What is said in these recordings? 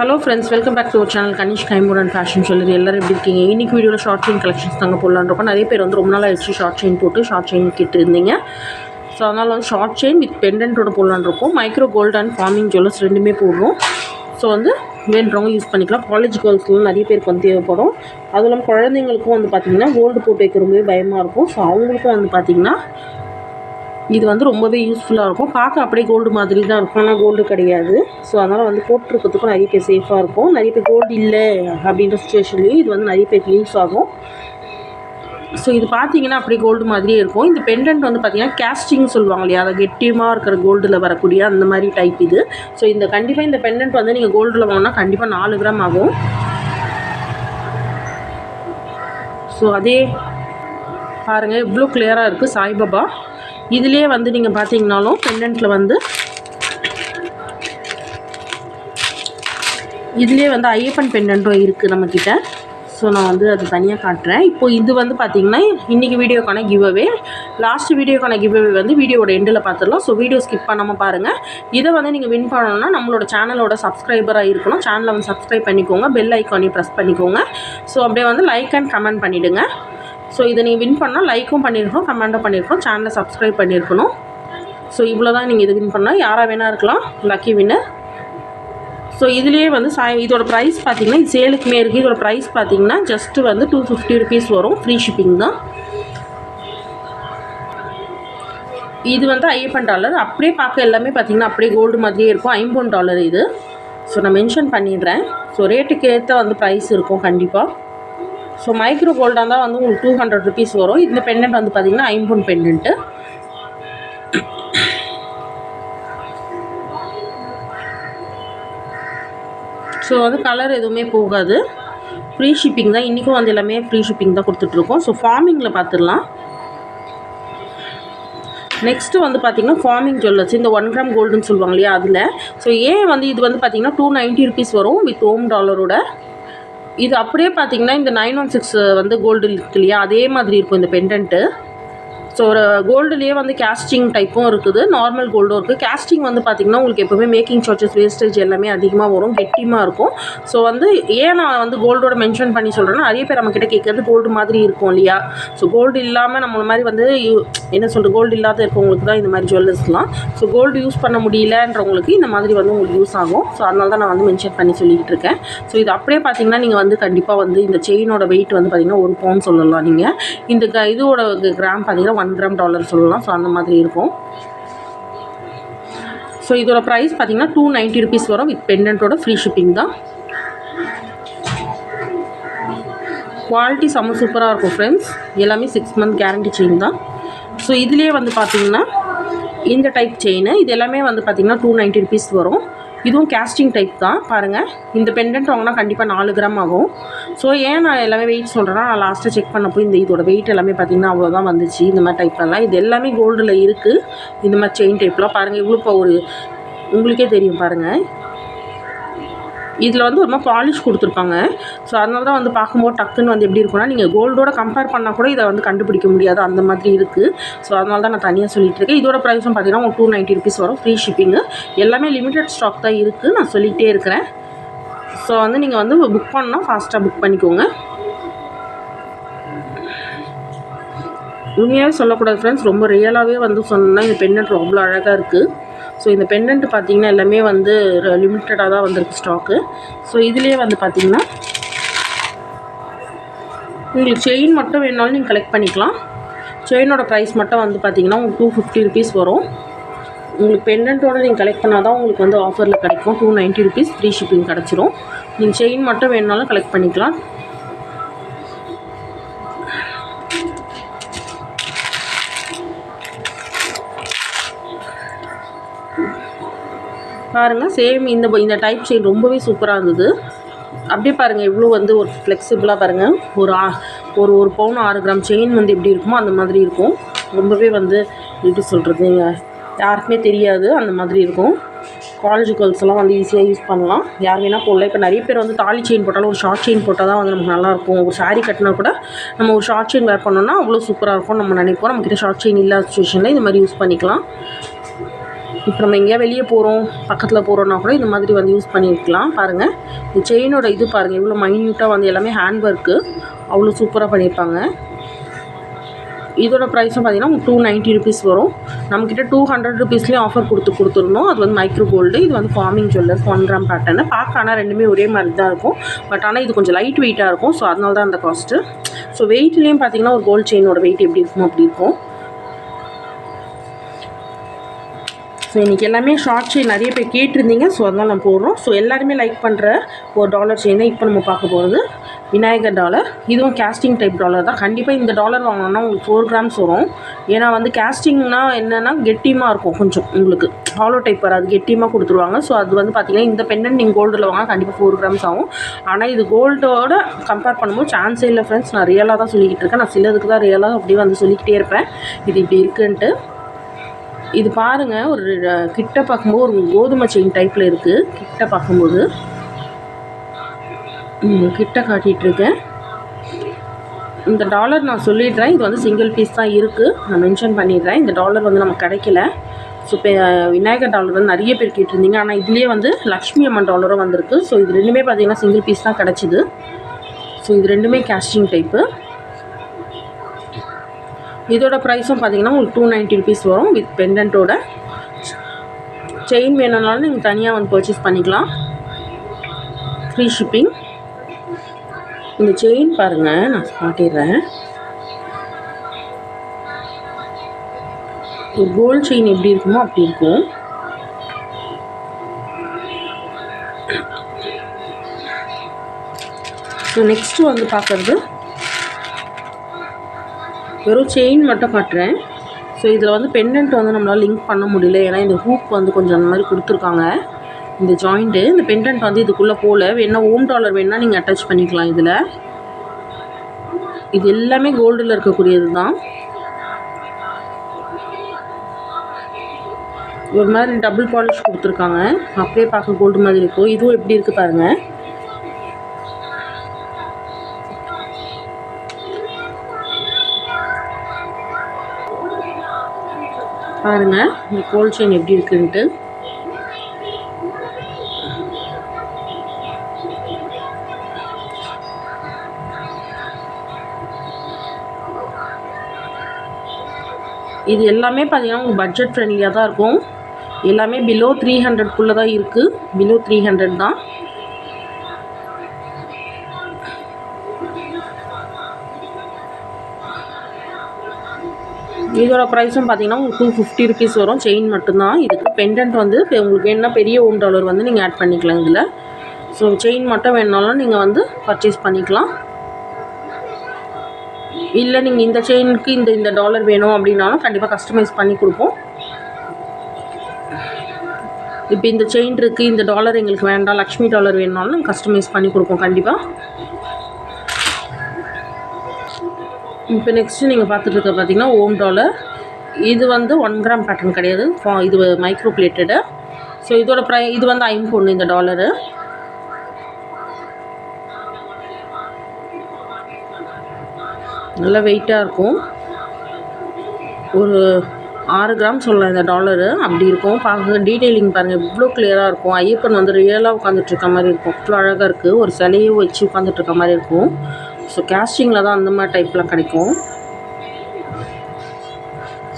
Hello friends welcome back to channel Kanish Kaimur and fashion சொல்லி எல்லாரும் எப்படி இருக்கீங்க? இன்னைக்கு வீடியோவில் ஷார்ட் செயின் கலெக்ஷன்ஸ் தாங்க போடலான்றப்போ நிறைய பேர் வந்து ரொம்ப நாள் ஆயிடுச்சு ஷார்ட் செயின் போட்டு ஷார்ட் செயின் கிட்ட இருந்தீங்க. ஸோ அதனால் வந்து ஷார்ட் செயின் வித் பெண்டன்ட்டோட போடலான்றப்போம் micro gold and forming jewellers ரெண்டுமே போடுறோம். ஸோ வந்து வேண்டவங்க யூஸ் பண்ணிக்கலாம். காலேஜ் கேர்ள்ஸ்லாம் நிறைய பேருக்கு வந்து தேவைப்படும். அதுவும் இல்லாமல் குழந்தைங்களுக்கும் வந்து பார்த்திங்கன்னா கோல்டு போட்டு வைக்க ரொம்பவே பயமாக இருக்கும். ஸோ அவங்களுக்கும் வந்து பார்த்திங்கன்னா இது வந்து ரொம்பவே யூஸ்ஃபுல்லாக இருக்கும். பார்க்க அப்படியே கோல்டு மாதிரி தான் இருக்கும். ஆனால் கோல்டு கிடையாது. ஸோ அதனால் வந்து போட்டிருக்கிறதுக்கும் நிறைய பேர் சேஃபாக இருக்கும். நிறைய பேர் கோல்டு இல்லை அப்படின்ற சுச்சுவேஷன்லேயும் இது வந்து நிறைய பேருக்கு யூஸ் ஆகும். ஸோ இது பார்த்தீங்கன்னா அப்படியே கோல்டு மாதிரியே இருக்கும். இந்த பெண்டன்ட் வந்து பார்த்தீங்கன்னா கேஸ்டிங் சொல்லுவாங்க இல்லையா? அதை கெட்டியமாக இருக்கிற கோல்டில் வரக்கூடிய அந்த மாதிரி டைப் இது. ஸோ இந்த கண்டிப்பாக இந்த பெண்டன்ட் வந்து நீங்கள் கோல்டில் வாங்கினா கண்டிப்பாக நாலு கிராம் ஆகும். ஸோ அதே பாருங்கள் இவ்வளோ கிளியராக இருக்குது சாய்பாபா. இதுலேயே வந்து நீங்கள் பார்த்தீங்கனாலும் பெண்டன்ட்டில் வந்து இதுலேயே வந்து ஐயப்பன் பெண்டன்ட்டும் இருக்குது நம்மக்கிட்ட ஸோ நான் வந்து அது தனியாக காட்டுறேன். இப்போது இது வந்து பார்த்தீங்கன்னா இன்றைக்கி வீடியோக்கான கிவ்அவே லாஸ்ட் வீடியோக்கான கிவ்அவே வந்து வீடியோட எண்டில் பார்த்துடலாம் ஸோ வீடியோ ஸ்கிப் பண்ணாமல் பாருங்கள் இதை வந்து நீங்கள் வின் பண்ணணும்னா நம்மளோட சேனலோட சப்ஸ்கிரைபராக இருக்கணும். சேனலை வந்து சப்ஸ்கிரைப் பண்ணிக்கோங்க. பெல் ஐக்கானையும் ப்ரெஸ் பண்ணிக்கோங்க. ஸோ அப்படியே வந்து லைக் அண்ட் கமெண்ட் பண்ணிவிடுங்க ஸோ இதை நீங்கள் வின் பண்ணால் லைக்கும் பண்ணியிருக்கணும் கமெண்ட்டும் பண்ணியிருக்கணும் சேனலை சப்ஸ்கிரைப் பண்ணியிருக்கணும் ஸோ இவ்வளோ தான் நீங்கள் இது வின் பண்ணால் யாராக வேணால் இருக்கலாம் லக்கி வின்னர் ஸோ இதுலேயே வந்து சாய் இதோட ப்ரைஸ் பார்த்தீங்கன்னா இது சேலுக்குமே இருக்குது இதோட ப்ரைஸ் பார்த்தீங்கன்னா ஜஸ்ட்டு வந்து டூ ஃபிஃப்டி ருபீஸ் வரும் ஃப்ரீ ஷிப்பிங் தான். இது வந்து ஐயப்பன் டாலர் அப்படியே பார்க்க எல்லாமே பார்த்தீங்கன்னா அப்படியே கோல்டு மாதிரியே இருக்கும் ஐம்பொன் டாலர் இது. ஸோ நான் மென்ஷன் பண்ணிடுறேன். ஸோ ரேட்டுக்கு ஏற்ற வந்து ப்ரைஸ் இருக்கும் கண்டிப்பாக ஸோ மைக்ரோ கோல்டாக இருந்தால் வந்து உங்களுக்கு டூ ஹண்ட்ரட் ருபீஸ் வரும். இந்த பெண்டன்ட் வந்து பார்த்திங்கன்னா ஐம்பொன் பெண்டன்ட்டு ஸோ வந்து கலர் எதுவுமே போகாது. ஃப்ரீ ஷிப்பிங் தான். இன்றைக்கும் வந்து எல்லாமே ஃப்ரீ ஷிப்பிங் தான் கொடுத்துட்ருக்கோம். ஸோ ஃபார்மிங்கில் பார்த்துடலாம் நெக்ஸ்ட்டு வந்து பார்த்திங்கன்னா ஃபார்மிங் ஜுவல்லர்ஸ் இந்த ஒன் கிராம் கோல்டுன்னு சொல்லுவாங்க இல்லையா அதில். ஸோ ஏன் வந்து இது வந்து பார்த்திங்கன்னா டூ நைன்ட்டி ருபீஸ் வரும் வித் ஹோம் டாலரோட இது அப்படியே பார்த்தீங்கன்னா இந்த நைன் ஒன் சிக்ஸ் வந்து கோல்டு இருக்கு இல்லையா? அதே மாதிரி இருக்கும் இந்த பெண்டன்ட்டு ஸோ ஒரு கோல்டுலேயே வந்து கேஸ்டிங் டைப்பும் இருக்குது. நார்மல் கோல்டும் இருக்குது கேஸ்டிங் வந்து பார்த்திங்கன்னா உங்களுக்கு எப்போவுமே மேக்கிங் சார்ஜஸ் வேஸ்டேஜ் எல்லாமே அதிகமாக வரும். கெட்டியமாக இருக்கும். ஸோ வந்து ஏன் நான் வந்து கோல்டோட மென்ஷன் பண்ணி சொல்கிறேன்னா நிறைய பேர் நம்மக்கிட்ட கேட்குறது கோல்டு மாதிரி இருக்கும் இல்லையா? ஸோ கோல்டு இல்லாமல் நம்மள மாதிரி வந்து யூ- என்ன சொல்கிறது கோல்டு இல்லாத இருக்கவங்களுக்கு தான் இந்த மாதிரி ஜுவல்லர்ஸ்லாம் ஸோ கோல்டு யூஸ் பண்ண முடியலன்றவங்களுக்கு இந்த மாதிரி வந்து உங்களுக்கு யூஸ் ஆகும். ஸோ அதனால தான் நான் வந்து மென்ஷன் பண்ணி சொல்லிக்கிட்டு இருக்கேன். ஸோ இது அப்படியே பார்த்தீங்கன்னா நீங்கள் வந்து கண்டிப்பாக வந்து இந்த செயினோட வெயிட் வந்து பார்த்திங்கன்னா ஒரு பவுன் சொல்லலாம் நீங்கள் இந்த க இதோட கிராம் பார்த்திங்கன்னா ஒன் கிராம் டாலர் சொல்லலாம். ஸோ அந்த மாதிரி இருக்கும். ஸோ இதோட ப்ரைஸ் பார்த்தீங்கன்னா டூ நைன்ட்டி ருபீஸ் வரும் வித் பெண்டன்ட்டோட ஃப்ரீ ஷிப்பிங் தான். குவாலிட்டி செம்ம சூப்பராக இருக்கும் ஃப்ரெண்ட்ஸ் எல்லாமே சிக்ஸ் மந்த் கேரண்டி செயின் தான். ஸோ இதுலேயே வந்து பார்த்தீங்கன்னா இந்த டைப் செயின் இது எல்லாமே வந்து பார்த்திங்கன்னா டூ நைன்ட்டி ருபீஸ் வரும். இதுவும் கேஸ்டிங் டைப் தான். பாருங்கள் இந்த பெண்டன்ட் வாங்கினா கண்டிப்பாக நாலு கிராம் ஆகும். ஸோ ஏன் நான் எல்லாமே வெயிட் சொல்கிறேன்னா நான் லாஸ்ட்டாக செக் பண்ணப்போ இந்த இதோட வெயிட் எல்லாமே பார்த்தீங்கன்னா அவ்வளோதான் வந்துச்சு. இந்த மாதிரி டைப்லலாம் இது எல்லாமே கோல்டில் இருக்குது இந்த மாதிரி செயின் டைப்லாம் பாருங்கள் இவ்வளோ இப்போ ஒரு உங்களுக்கே தெரியும் பாருங்கள் இதில் வந்து ஒரு மாதிரி பாலிஷ் கொடுத்துருப்பாங்க ஸோ அதனால தான் வந்து பார்க்கும்போது டக்குன்னு வந்து எப்படி இருக்கும்னா நீங்கள் கோல்டோட கம்பேர் பண்ணால் கூட இதை வந்து கண்டுபிடிக்க முடியாது. அந்த மாதிரி இருக்குது ஸோ அதனால தான் நான் தனியாக சொல்லிட்டு இருக்கேன். இதோட ப்ரைஸும் பார்த்தீங்கன்னா உங்களுக்கு டூ நைன்ட்டி ருபீஸ் வரும். ஃப்ரீ ஷிப்பிங்கு எல்லாமே லிமிடெட் ஸ்டாக் தான் இருக்குது நான் சொல்லிகிட்டே இருக்கிறேன். ஸோ வந்து நீங்கள் வந்து புக் பண்ணால் ஃபாஸ்ட்டாக புக் பண்ணிக்கோங்க. உண்மையாகவே சொல்லக்கூடாது ஃப்ரெண்ட்ஸ் ரொம்ப ரியலாகவே வந்து சொன்னால் இந்த பெண்ணட் ரொம்ப அழகாக இருக்குது ஸோ இந்த பெண்டன்ட் பார்த்திங்கன்னா எல்லாமே வந்து லிமிட்டடாக தான் வந்திருக்கு ஸ்டாக்கு ஸோ இதுலேயே வந்து பார்த்திங்கன்னா உங்களுக்கு செயின் மட்டும் வேணாலும் நீங்கள் கலெக்ட் பண்ணிக்கலாம். செயினோட ப்ரைஸ் மட்டும் வந்து பார்த்திங்கன்னா உங்களுக்கு டூ ஃபிஃப்டி ருபீஸ் வரும். உங்களுக்கு பெண்டன்ட்டோட நீங்கள் கலெக்ட் பண்ணால் தான் உங்களுக்கு வந்து ஆஃபரில் கிடைக்கும். Two ninety rupees free shipping கிடச்சிரும். நீங்கள் செயின் மட்டும் வேணுனாலும் கலெக்ட் பண்ணிக்கலாம். பாருங்கள் சேம் இந்த இந்த டைப் செயின் ரொம்பவே சூப்பராக இருந்தது. அப்படியே பாருங்கள் எவ்வளோ வந்து ஒரு ஃப்ளெக்சிபிளாக பாருங்கள் ஒரு ஆ ஒரு ஒரு பவுன் ஆறு கிராம் செயின் வந்து எப்படி இருக்குமோ அந்த மாதிரி இருக்கும். ரொம்பவே வந்து எப்படி சொல்கிறது யாருக்குமே தெரியாது அந்த மாதிரி இருக்கும். காலேஜ் கேர்ள்ஸ்லாம் வந்து ஈஸியாக யூஸ் பண்ணலாம். யார் வேணால் போடலாம். இப்போ நிறைய பேர் வந்து தாலி செயின் போட்டாலும் ஒரு ஷார்ட் செயின் போட்டால் தான் வந்து நமக்கு நல்லாயிருக்கும் ஒரு சாரீ கட்டினா கூட நம்ம ஒரு ஷார்ட் செயின் வேர் பண்ணோம்னா அவ்வளோ சூப்பராக இருக்கும். நம்ம நினைப்போம். நம்மக்கிட்ட ஷார்ட் செயின் இல்லாத சுச்சுவேஷனில் இந்த மாதிரி யூஸ் பண்ணிக்கலாம். இப்போ நம்ம எங்கேயா வெளியே போகிறோம் பக்கத்தில் போகிறோன்னா கூட இந்த மாதிரி வந்து யூஸ் பண்ணியிருக்கலாம். பாருங்கள் இந்த செயினோட இது பாருங்கள் இவ்வளோ மைன்யூட்டாக வந்து எல்லாமே ஹேண்ட் ஒர்க்கு அவ்வளோ சூப்பராக பண்ணியிருப்பாங்க. இதோட ப்ரைஸும் பார்த்தீங்கன்னா டூ நைன்ட்டி ருபீஸ் வரும். நம்மக்கிட்ட டூ ஹண்ட்ரட் ருபீஸ்லேயே ஆஃபர் கொடுத்து கொடுத்துருந்தோம். அது வந்து மைக்ரோ கோல்டு இது வந்து forming jewellers one gram pattern பார்க்க ஆனால் ரெண்டுமே ஒரே மாதிரி தான் இருக்கும். பட் ஆனால் இது கொஞ்சம் லைட் வெயிட்டாக இருக்கும். ஸோ அதனால தான் அந்த காஸ்ட்டு ஸோ வெயிட்லேயும் பார்த்தீங்கன்னா ஒரு கோல்டு செயினோட வெயிட் எப்படி இருக்கும் அப்படி இருக்கும். ஸோ இன்றைக்கி எல்லாமே ஷார்ட் செயின் நிறைய பேர் கேட்டிருந்தீங்க. ஸோ அதனால் நம்ம போடுறோம். ஸோ எல்லாருமே லைக் பண்ணுற ஒரு டாலர் செயின் இப்போ நம்ம பார்க்க போகிறது விநாயகர் டாலர் இதுவும் கேஸ்டிங் டைப் டாலர் தான். கண்டிப்பாக இந்த டாலர் வாங்கினோன்னா உங்களுக்கு ஃபோர் கிராம்ஸ் வரும். ஏன்னா வந்து கேஸ்டிங்னா என்னென்னா கெட்டியமாக இருக்கும் கொஞ்சம் உங்களுக்கு. ஹாலோ டைப் வராது. கெட்டியமாக கொடுத்துருவாங்க. ஸோ அது வந்து பார்த்திங்கன்னா இந்த பெண்ணன் நீங்கள் கோல்டில் வாங்கினா கண்டிப்பாக ஃபோர் கிராம்ஸ் ஆகும். ஆனால் இது கோல்டோட கம்பேர் பண்ணும்போது சான்ஸே இல்லை ஃப்ரெண்ட்ஸ் நான் ரியலாக தான் சொல்லிக்கிட்டு இருக்கேன். நான் சிலதுக்கு தான் ரியலாக அப்படியே வந்து சொல்லிக்கிட்டே இருப்பேன். இது இப்படி இருக்குன்ட்டு. இது பாருங்கள் ஒரு கிட்ட பார்க்கும்போது ஒரு கோதுமை செயின் டைப்பில் இருக்குது கிட்ட பார்க்கும்போது. கிட்ட காட்டிகிட்ருக்கேன் இந்த டாலர் நான் சொல்லிடுறேன். இது வந்து சிங்கிள் பீஸ் தான் இருக்குது நான் மென்ஷன் பண்ணிடுறேன். இந்த டாலர் வந்து நமக்கு கிடைக்கல. ஸோ இப்போ விநாயகர் டாலர் வந்து நிறைய பேர் கேட்டிருந்தீங்க. ஆனால் இதுலேயே வந்து லக்ஷ்மி அம்மன் டாலரும் வந்திருக்கு. ஸோ இது ரெண்டுமே பார்த்திங்கன்னா சிங்கிள் பீஸ் தான் கிடச்சிது. ஸோ இது ரெண்டுமே கேஸ்டிங் டைப்பு இதோட ப்ரைஸும் பார்த்தீங்கன்னா உங்களுக்கு டூ நைன்ட்டி ருபீஸ் வரும் வித் பெண்டன்ட்டோட செயின் வேணும்னாலும் நீங்கள் தனியாக வந்து பர்ச்சேஸ் பண்ணிக்கலாம். ஃப்ரீ ஷிப்பிங் இந்த செயின் பாருங்கள் நான் காட்டிடுறேன். கோல்டு கோல்ட் செயின் எப்படி இருக்குமோ அப்படி இருக்கும். ஸோ நெக்ஸ்ட்டு வந்து பார்க்குறது வெறும் செயின் மட்டும் காட்டுறேன். ஸோ இதில் வந்து பெண்டன்ட் வந்து நம்மளால் லிங்க் பண்ண முடியல. ஏன்னா இந்த ஹூக் வந்து கொஞ்சம் அந்த மாதிரி கொடுத்துருக்காங்க. இந்த ஜாயிண்ட்டு இந்த பெண்டன்ட் வந்து இதுக்குள்ளே போகல வேணால் ஓம் டாலர் வேணால் நீங்கள் அட்டாச் பண்ணிக்கலாம் இதில். இது எல்லாமே கோல்டில் இருக்கக்கூடியது தான். ஒரு மாதிரி டபுள் பாலிஷ் கொடுத்துருக்காங்க. அப்படியே பார்க்க கோல்டு மாதிரி இருக்கும். இதுவும் எப்படி இருக்குது பாருங்கள் பாருங்கள் இந்த கோல்ட் செயின் எப்படி இருக்குன்ட்டு. இது எல்லாமே பார்த்தீங்கன்னா உங்களுக்கு பட்ஜெட் ஃப்ரெண்ட்லியாக தான் இருக்கும். எல்லாமே பிலோ த்ரீ ஹண்ட்ரட்குள்ளே தான் இருக்குது பிலோ த்ரீ ஹண்ட்ரட் தான். இதோட ப்ரைஸும் பார்த்தீங்கன்னா உங்களுக்கு டூ ஃபிஃப்டி ருபீஸ் வரும். செயின் மட்டும்தான். இதுக்கு பெண்டன்ட் வந்து இப்போ உங்களுக்கு வேணுன்னா பெரிய ஓம் டாலர் வந்து நீங்கள் ஆட் பண்ணிக்கலாம் இதில். ஸோ செயின் மட்டும் வேணுனாலும் நீங்கள் வந்து பர்ச்சேஸ் பண்ணிக்கலாம். இல்லை நீங்கள் இந்த செயினுக்கு இந்த இந்த டாலர் வேணும் அப்படின்னாலும் கண்டிப்பாக கஸ்டமைஸ் பண்ணி கொடுப்போம். இப்போ இந்த செயின் இருக்குது இந்த டாலர் எங்களுக்கு வேண்டாம் லக்ஷ்மி டாலர் வேணுனாலும் கஸ்டமைஸ் பண்ணி கொடுப்போம் கண்டிப்பாக இப்போ நெக்ஸ்ட்டு நீங்கள் பார்த்துட்டு இருக்க பார்த்தீங்கன்னா ஓம் டாலர். இது வந்து ஒன் கிராம் பேட்டர்ன் கிடையாது. இது மைக்ரோ பிளேட்டடு ஸோ இதோட ப்ரை இது வந்து ஐம்பொன்று இந்த டாலரு. நல்லா வெயிட்டாக இருக்கும். ஒரு ஆறு கிராம் சொல்லலாம் இந்த டாலரு. அப்படி இருக்கும். பார்க்க டீட்டெயிலிங் பாருங்கள் இவ்வளோ கிளியராக இருக்கும். ஐயப்பன் வந்து ரியலாக உட்காந்துட்டு இருக்க மாதிரி இருக்கும். அவ்வளோ அழகாக இருக்குது ஒரு சிலையை வச்சு உட்காந்துட்டு இருக்க மாதிரி இருக்கும். ஸோ கேஸ்டிங்கில் தான் அந்த மாதிரி டைப்லாம் கிடைக்கும்.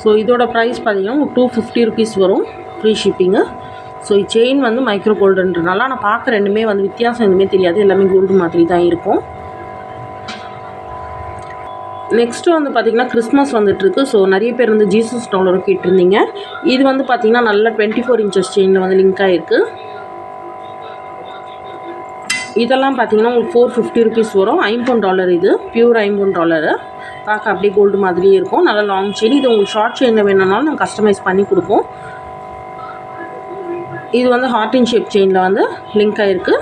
ஸோ இதோட ப்ரைஸ் பார்த்தீங்கன்னா டூ ஃபிஃப்டி ருபீஸ் வரும். ஃப்ரீ ஷிப்பிங்கு ஸோ செயின் வந்து மைக்ரோ கோல்டுன்றனால ஆனால் பார்க்க ரெண்டுமே வந்து வித்தியாசம் எதுவுமே தெரியாது. எல்லாமே கோல்டு மாதிரி தான் இருக்கும். நெக்ஸ்ட்டு வந்து பார்த்திங்கன்னா கிறிஸ்மஸ் வந்துட்டுருக்கு. ஸோ நிறைய பேர் வந்து ஜீசஸ் டாலரும் கேட்டிருந்தீங்க. இது வந்து பார்த்திங்கன்னா நல்ல டுவெண்ட்டி ஃபோர் இன்ச்சஸ் செயினில் வந்து லிங்க் ஆகிருக்கு இதெல்லாம் பார்த்தீங்கன்னா உங்களுக்கு ஃபோர் ஃபிஃப்டி ருபீஸ் வரும். ஐம்பொன் டாலர் இது. பியூர் ஐம்பொன் டாலரு பார்க்க அப்படியே கோல்டு மாதிரியே இருக்கும். நல்லா லாங் செயின் இது உங்களுக்கு ஷார்ட் செயினில் வேணும்னாலும் நாங்கள் கஸ்டமைஸ் பண்ணி கொடுப்போம். இது வந்து ஹார்ட் இன் ஷேப் செயினில் வந்து லிங்க் ஆகிருக்கு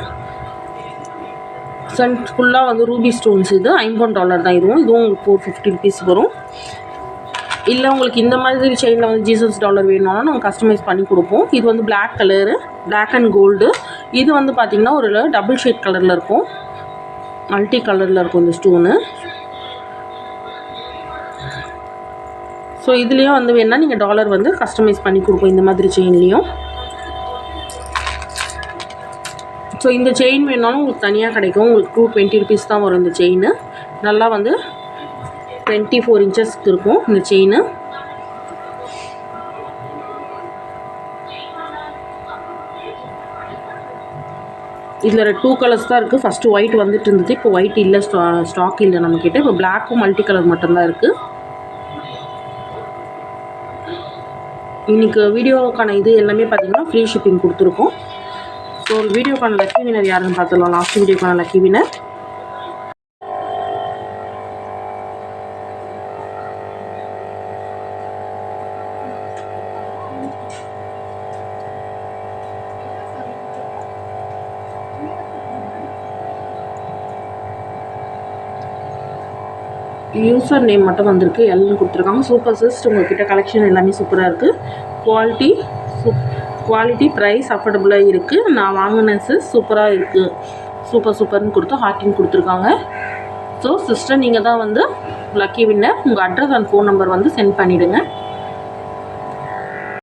சென்ட் ஃபுல்லாக வந்து ரூபி ஸ்டோன்ஸ் இது ஐம்பது டாலர் தான் இதுவும். இதுவும் உங்களுக்கு ஃபோர் ஃபிஃப்டி ருபீஸ் வரும். இல்லை உங்களுக்கு இந்த மாதிரி செயினில் வந்து ஜீசஸ் டாலர் வேணும்னா நாங்கள் கஸ்டமைஸ் பண்ணி கொடுப்போம். இது வந்து black colour black and gold இது வந்து பார்த்திங்கன்னா ஒரு டபுள் ஷேட் கலரில் இருக்கும். மல்டி கலரில் இருக்கும் இந்த ஸ்டோனு ஸோ ஸோ இதுலேயும் வந்து வேணால் நீங்கள் டாலர் வந்து கஸ்டமைஸ் பண்ணி கொடுப்போம் இந்த மாதிரி செயின்லேயும் ஸோ இந்த செயின் வேணாலும் உங்களுக்கு தனியாக கிடைக்கும். உங்களுக்கு டூ டுவெண்ட்டி ருபீஸ் தான் வரும் இந்த செயின் நல்லா வந்து டுவெண்ட்டி ஃபோர் இன்ச்சஸ்க்கு இருக்கும் இந்த செயின் இதில் டூ கலர்ஸ் தான் இருக்குது ஃபஸ்ட்டு ஒயிட் வந்துட்டு இருந்தது. இப்போ ஒயிட் இல்லை ஸ்டா ஸ்டாக் இல்லை நம்மக்கிட்ட இப்போ பிளாக்கும் மல்டி கலர் மட்டும்தான் இருக்குது இன்றைக்கி வீடியோக்கான இது எல்லாமே பார்த்தீங்கன்னா ஃப்ரீ ஷிப்பிங் கொடுத்துருக்கோம். ஸோ வீடியோக்கான லக்கி வினர் யாருன்னு பார்த்துடலாம். லாஸ்ட் வீடியோக்கான லக்கி வினர் யூசர் நேம் மட்டும் வந்திருக்கு. எல்லாம் கொடுத்துருக்காங்க. சூப்பர் சிஸ்ட் உங்கள்கிட்ட கலெக்ஷன் எல்லாமே சூப்பராக இருக்குது குவாலிட்டி சூப் குவாலிட்டி ப்ரைஸ் அஃபோர்டபுளாக இருக்குது நான் வாங்கினேன் சிஸ் சூப்பராக இருக்குது சூப்பர் சூப்பர்னு கொடுத்து ஹாட்டிங் கொடுத்துருக்காங்க. ஸோ சிஸ்டர் நீங்கள் தான் வந்து லக்கி வின்னர் உங்கள் அட்ரஸ் அண்ட் ஃபோன் நம்பர் வந்து சென்ட் பண்ணிவிடுங்க